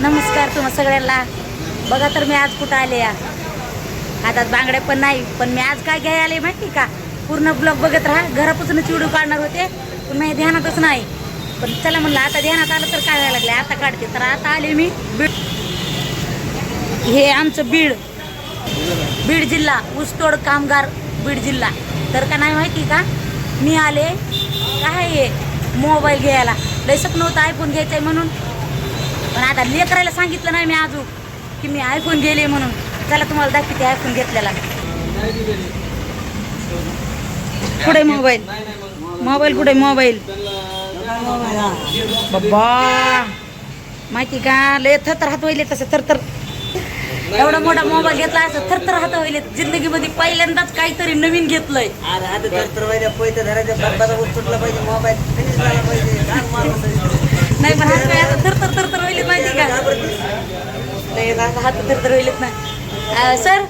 नमस्कार तुम्हा सगळ्यांना. बघा तर मी आज कुठं आले या. हातात बांगड्या पण नाही पण मी आज काय घ्यायला आले माहिती का? पूर्ण ब्लॉग बघत राहा. घरापासून चिडू काढणार होते. पण नाही ध्यानातच नाही. पण चला म्हणलं आता ध्यानात आलं तर काय व्हायला लागले? आता काढते. तर आता आले मी बीड. हे आमचं बीड. बीड जिल्हा. ऊसतोड कामगार बीड जिल्हा. तर का नाही माहिती का? मी आले. काय हे? मोबाईल घ्यायला. लय नव्हतं आयफोन घ्यायचं आहे म्हणून. पण आता लेकरायला सांगितलं नाही मी अजून की मी आयफोन गेले म्हणून. त्याला तुम्हाला दाखवते आयफोन घेतलेला कुठे मोबाईल. मोबाईल कुठे मोबाईल. बाबा. माहिती का? लय थर हात वहिले तसं थर एवढा मोठा मोबाईल घेतला असं थर तर हात होईल जिंदगीमध्ये पहिल्यांदाच काहीतरी नवीन घेतलंय. अरे आता तर तर पैसे धरायचे बरबादा सुटला पाहिजे मोबाईल फिनिश झाला पाहिजे. नाही पण हात काय आता थर थर थर थर होईल माहिती का हात थर थर होईल ना सर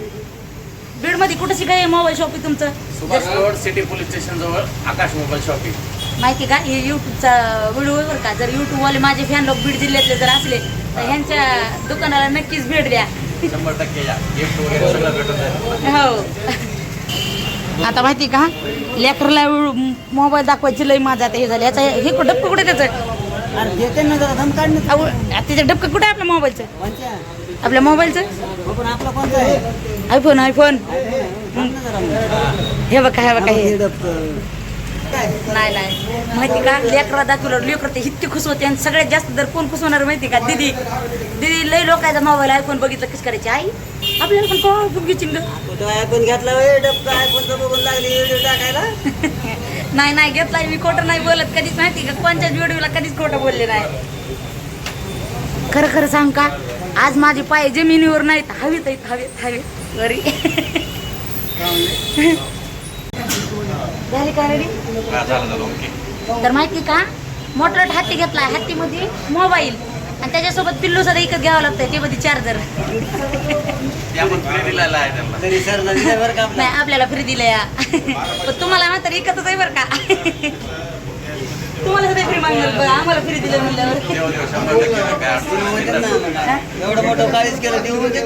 बीडमध्ये कुठं शिकाय मोबाईल शॉपिंग तुमचं? Subhash road city police station जवळ आकाश मोबाईल शॉपिंग माहिती का? हे युट्यूबचा व्हिडिओ बरं का? जर युट्यूबवाले माझे फॅन लोक बीड जिल्ह्यातले जर असले तर ह्यांच्या दुकानाला नक्कीच भेट द्या. शंभर टक्के या. गिफ्ट वगैरे सगळं भेटून जाईल. हो. आता माहिती का? लेकरला मोबाईल दाखवायची लय माझा आता हे झालं. याचा हे कुठं कुठे त्याचं? अहो, त्याचं डबकं कुठे आपल्या मोबाईलचं? आपल्या मोबाईलचं? आहे? IPhone iPhone. हे बघा हे बघा हे. नाही नाही. माहिती का? लेकरा दाखवलं लेकर ते इतके खुश होते आणि सगळ्यात जास्त जर कोण खुश होणार माहिती का? दिदी. दिदी लय लोकांचा मोबाईल आयफोन बघितलं कसं करायची? आई आपल्याला पण कोण आयफोन घेतला आयफोनचं बघून लागली व्हिडिओ टाकायला. नाही नाही घेतलाय मी खोटं नाही बोलत. कधीच माहिती का? कोणत्याच व्हिडिओला कधीच खोटं बोलले नाही. खरं खरं सांग का? आज माझे पाय जमिनीवर नाहीत. हवेत आहेत हवेत हवेत. घरी झाली का रेडी तर माहिती का? मोटर हत्ती घेतला हत्तीमध्ये मोबाईल. आणि त्याच्यासोबत पिल्लू सुद्धा इकत घ्यावं लागतं ते मध्ये चार्जर नाही आपल्याला फ्री दिलं या पण तुम्हाला मात्र इकतच आहे बरं का. तुम्हाला सुद्धा फ्री मागणार आम्हाला फ्री दिलं म्हणल्यावर. एवढं मोठं काळीच केलं देऊ म्हणतात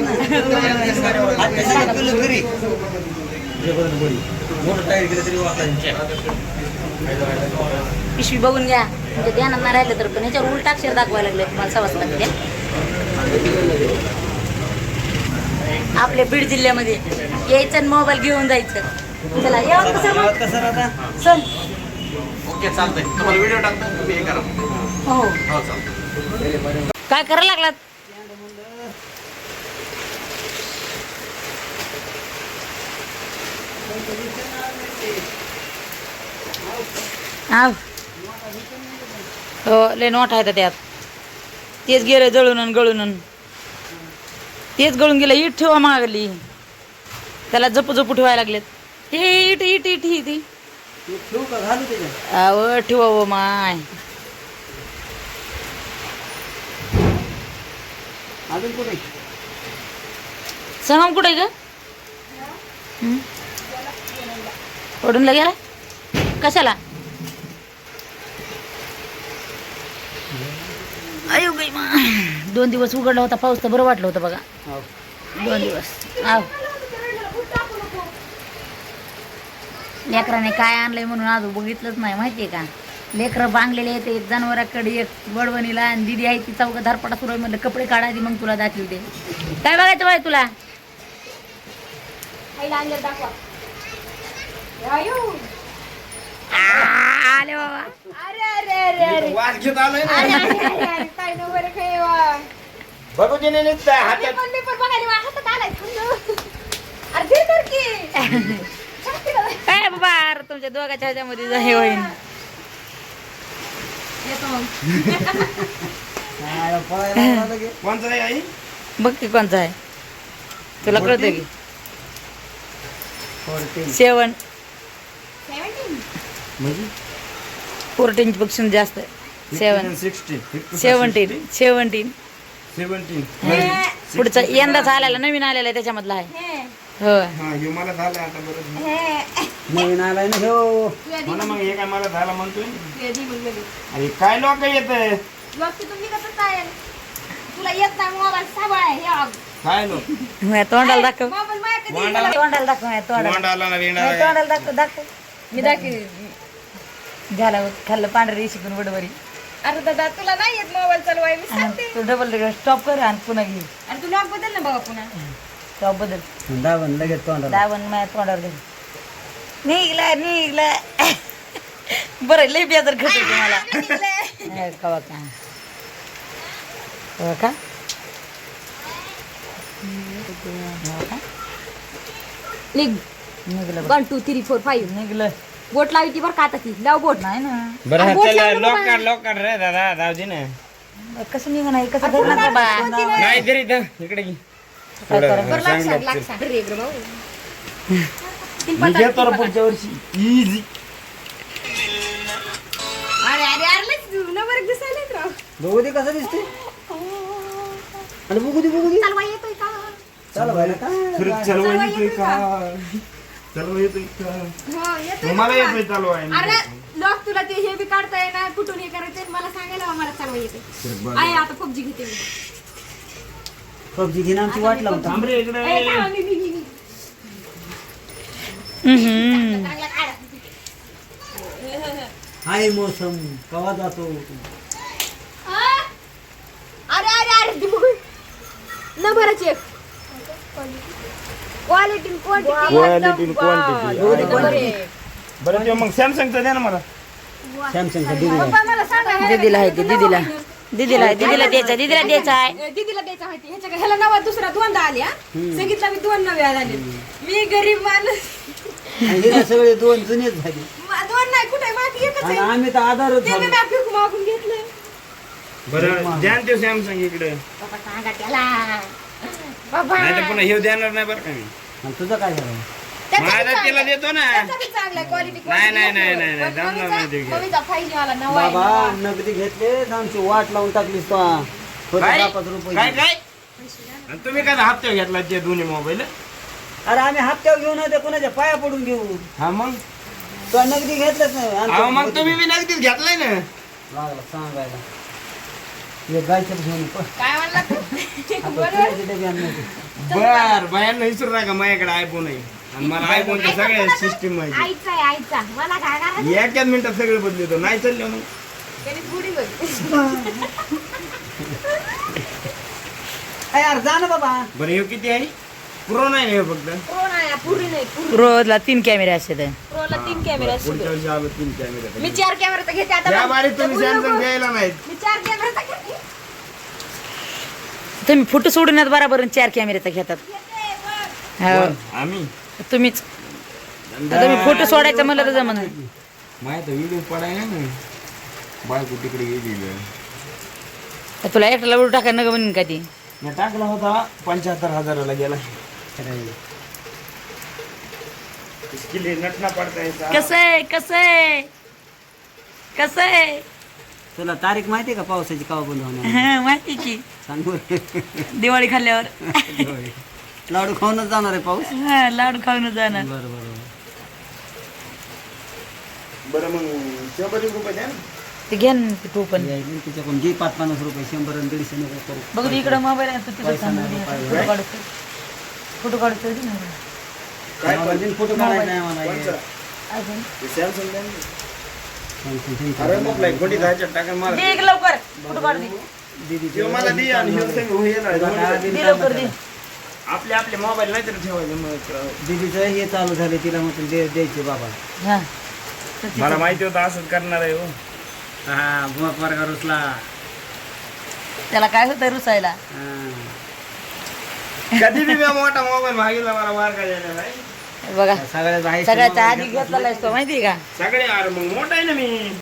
पिशवी बघून घ्या. म्हणजे ध्यानात नाही राहिलं तर पण ह्याच्यावर उलट अक्षर दाखवायला लागले तुम्हाला सवासला ते आपल्या बीड जिल्ह्यामध्ये यायचं आणि मोबाईल घेऊन जायचं. चला या कसं मग? चल. ओके चालतंय. तुम्हाला व्हिडिओ टाकतो तुम्ही हे करा. हो. हो चालतं काय करायला लागलात? आव. हो लय नोट आहेत त्यात. तेच गेलं जळून गळून तेच गळून गेलं इट ठेवा मागली. त्याला जपू जपू ठेवायला लागलेत. हे इट इट इट ही ती. तू आव ठेवा हो माय. अजून कुठे सनम कुठे ग ओढून गेला? कशाला? अयो बाई मा. दोन दिवस उघडला होता पाऊस तर बरं वाटलं होतं बघा. हो. दोन दिवस. आव. लेकराने काय आणलंय म्हणून अजून बघितलंच नाही माहितीये का? लेकरं बांगलेले आहेत एक जनावराकडे एक वडवणीला आणि दिदी आहे ती चौका धारपटा सुरू आहे म्हणलं कपडे काढा आधी मग तुला दाखवते काय बघायचं बाय तुला? आले बाबा. वास घेत आलोय बघू दे नाही नुसतं हातात काय बाबा अरे तुमच्या दोघांच्या ह्याच्यामध्ये हे होईन. काय की. आहे आई? बघ की कोणचा आहे. तुला कळतं की. सेवन. म्हणजे? फोर्टीन पेक्षा जास्त. Seven sixteen seventeen seventeen seventeen पुढचा यंदाच आलेला नवीन आलेला आहे त्याच्यामधला आहे. हा. हे मला झालं आता बरं नवीन आलाय ना हो. मला मग हे काय मला झालं म्हणतोय? अरे काय लोक येत तुम्ही कसं काय? तुला येत नाही मोबाईल साबळ आहे हे अग. काय नो माझ्या तोंडाला दाखव. तोंडाला दाखव तोंडाला. वेंडाला तोंडाला दाखव दाखव. मी दाखव झालं खाल्लं पांढरे शिकून बडबरी अरे दादा तुला नाही येत मोबाईल चालवाय मी सांगते. तू डबल स्टॉप कर आणि पुन्हा घे. आणि तू लॉक बदल ना बाबा पुन्हा. स्टॉप बदल. दाबन लगेच तोंडाला. दाबण माझ्या तोंडावर घे. निघला निघला. बरं लई बेजार खट होते मला. नाही, कवा का? कवा का? कवा का? निघ. निघलं. One two three four five निघलं. बोट लावायची बरं का आता ती? लाव बोट. नाही ना. बरं बोट लॉक बाबा. काढ लॉक काढ रे दादा दावजी ना कसं निघ नाही कसं करणार बाबा? नाही तरी इथं. इकडे घे. सांग रे ग भाऊ. तीन मी घेतो पुढच्या वर्षी. इझी. अरे अरे राव. बघू दे कसं दिसते आणि बघू दे बघू दे. चालवा येतोय का? चला काय का? चलवा येतोय का हो मला? येतोय चालवा अरे लॉक तुला ते हे बी काढता येणार कुठून हे करायचं मला सांगायला मला चालवा येते आहे आता पबजी घेते मी. पबजी आमची वाट इकडे. हाय मोसम कवा जातो? अरे अरे अरे ती बघ. Number quality quantity Quality and quantity. बरं ते मग सॅमसंगचा द्या ना मला. सॅमसंगचा दिली पप्पा मला सांगा ह्याला दीदीला आहे ते दीदीला. दीदीला आहे दीदीला द्यायचा दीदीला द्यायचा आहे. ए, दीदीला द्यायचा माहिती ह्याच्या ह्याला नवा दुसरा दोनदा आली हा. संगीतला मी दोन नव्या आले. मी गरीब माणूस. हे सगळे दोन जुनेच झाले. मा- दोन नाही कुठे? माहिती एकच आणि आहे आम्ही तर आधारच ते मी झालो मॅप मागून घेतलं बरं द्या ना ते सॅमसंग इकडे. बाबा. नाही तर पुन्हा हे देणार नाही बरं का मी. आणि तुझं काय झालं? माझा तिला. देतो ना. चांगला नाही, नाही, नाही, नको. नाही, नाही, पण जमणार मम्मीचा- नाही ते घे. मम्मीचा पाहिजे मला नवा आहे, बाबा. नगदी घेतले आमची वाट लावून टाकलीस तो होते काय दहा पाच रुपये काय काय आणि तुम्ही काय हप्त्यावर घेतला ते दोन्ही मोबाईल अरे आम्ही हप्त्यावर घेऊन येते कोणाच्या पाया पडून घेऊ. हा मग? तो नगदी घेतलंच नाही अहो आमच्या मग तुम्ही बी नगदीच घेतलाय ना. लागला सांगायला. गायचं घेऊन प- काय म्हणला तू? बर बायांना विसरू नका माझ्याकडे आयफोन आहे. आणि मला आयफोनच्या सगळ्या सिस्टीम माहिती. आईचा आहे आईचा. मला काय करायचं एकाच मिनिटात सगळे बदलतो नाही चालले मग. त्याने थोडी यार जा ना बाबा. बरं हे किती आहे? प्रो नाही ना हे फक्त? प्रो नाही पुरी नाही पुरी रोजला तीन कॅमेरे असतात. प्रोला तीन कॅमेरा पुढच्या वर्षी आलो तीन कॅमेरे मी चार कॅमेरा घेते आता. या बघ. बारीत तुम्ही बोलू नको. सॅमसंग द्यायला नाहीत. मी चार कॅमेरा तुम्ही फोटो सोडून येत बराबर चार कॅमेरेचा घेतात. घेते, बघ. हो आम्ही. तुम्हीच. आता मी फोटो सोडायचा म्हणलं तर जमन माहीत व्हिडिओ पडाय ना बायको तिकडे गेली तुला एकट्याला उडू टाकायला नका म्हणून का ती? मी टाकला होता पंच्याहत्तर हजाराला गेला. नटना पडता कसं आहे कसं आहे? कसं आहे? तुला तारीख माहिती आहे का पावसाची कवा बंद होणार? हं, माहिती की. सांग बरं. दिवाळी खाल्ल्यावर. लाडू खाऊनच जाणार आहे पाऊस? हं, लाडू खाऊन जाणार. बरं बरं बरं. मग शंभर एक रुपये द्या ना. ते ना ते तू पण. यायला तिच्याकडून. घे पाच पन्नास रुपये शंभर आणि दीडशे नको करू. बघ इकडं मोबाईल आहे तू तिथं पैसा थांब. नाही, रुपये. फोटो काढतो फोटो काढतो ना. काय फोटो काढायचा कोणचा? अजून. ते द्या ना. अरे मग like कोणी दहाच्या टाका मला. दे एक लवकर. फोटो काढ दे? दीदीचे ते मला दे आणि हे सगळं होईल ना. तुला दहा दिन दे लवकर दे. आपले आपले मोबाईल नाही तर ठेवायचे मग दीदीचं हे चालू झाले तिला दे द्यायचे बाबा. हा. मला माहिती होतं असंच करणार आहे हो. हा बुवा वर्गा रुसला. त्याला काय होतं रुसायला? हा. कधी बी मी मोठा मोबाईल मागितला मला मार का द्यायला नाही. बघा. सगळ्यात आहे सगळ्याच्या आधी घेतलेला असतो माहिती आहे का? सगळे अरे मग मोठा आहे ना मी.